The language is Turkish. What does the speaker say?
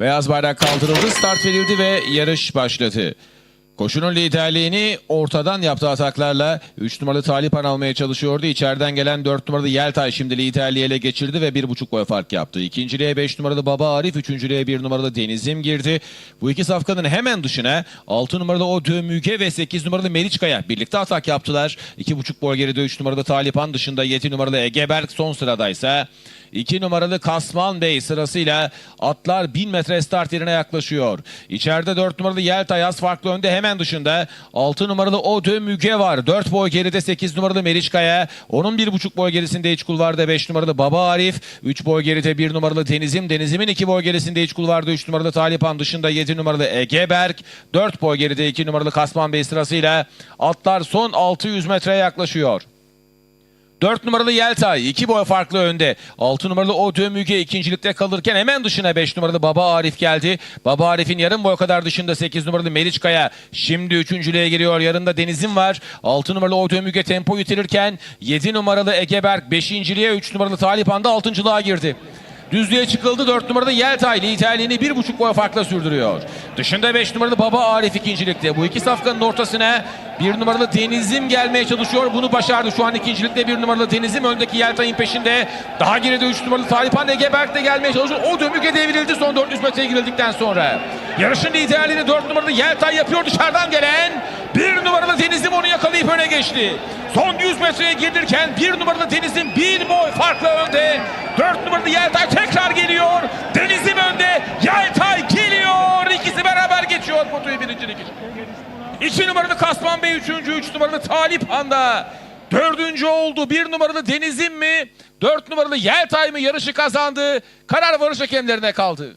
Beyaz bayrak kaldırıldı, start verildi ve yarış başladı. Koşunun liderliğini ortadan yaptığı ataklarla 3 numaralı Talipan almaya çalışıyordu. İçeriden gelen 4 numaralı Yeltay şimdi liderliği ele geçirdi ve 1,5 boy fark yaptı. İkinciliğe 5 numaralı Baba Arif, üçüncülüğe 1 numaralı Denizim girdi. Bu iki safkanın hemen dışına 6 numaralı O Dömüge ve 8 numaralı Meriçkaya birlikte atak yaptılar. 2,5 boy geride 3 numaralı Talipan dışında 7 numaralı Egeberk son sıradaysa 2 numaralı Kasman Bey sırasıyla atlar 1000 metre start yerine yaklaşıyor. İçeride 4 numaralı Yeltay az farklı önde hemen dışında 6 numaralı Odö Müge var. 4 boy geride 8 numaralı Meriçkaya. Onun 1,5 boy gerisinde iç kulvarda 5 numaralı Baba Arif. 3 boy geride 1 numaralı Denizim. Denizim'in 2 boy gerisinde iç kulvarda 3 numaralı Talipan dışında 7 numaralı Ege Berk. 4 boy geride 2 numaralı Kasman Bey sırasıyla atlar son 600 metreye yaklaşıyor. 4 numaralı Yeltay 2 boy farklı önde. 6 numaralı O Dömüge ikincilikte kalırken hemen dışına 5 numaralı Baba Arif geldi. Baba Arif'in yarım boy kadar dışında 8 numaralı Meriçkaya şimdi üçüncülüğe giriyor. Yarında Deniz'in var. 6 numaralı O Dömüge tempo yitirirken 7 numaralı Egeberk 5.liğe 3 numaralı Talipan da 6.lığa girdi. Düzlüğe çıkıldı 4 numaralı Yeltay liderliğini 1,5 boy farkla sürdürüyor. Dışında 5 numaralı Baba Arif ikincilikte. Bu iki safkanın ortasına 1 numaralı Denizim gelmeye çalışıyor. Bunu başardı. Şu an ikincilikte 1 numaralı Denizim öndeki Yeltay'ın peşinde. Daha geride 3 numaralı Talipan Egeberk de gelmeye çalışıyor. O dömüge devrildi son 400 metreye girildikten sonra. Yarışın liderliğini 4 numaralı Yeltay yapıyor dışarıdan gelen. 1 numaralı Denizim onu yakalayıp öne geçti. Son 100 metreye girirken 1 numaralı Denizim 1 boy farkla önde. 4 numaralı Yeltay tekrar geliyor. Denizim önde. Yeltay geliyor. İkisi beraber geçiyor potoyu birincilik için. 2 numaralı Kasman Bey 3. 3 numaralı Talip Anda. Dördüncü oldu. Bir numaralı Denizim mi? Dört numaralı Yeltay mı yarışı kazandı? Karar varış hakemlerine kaldı.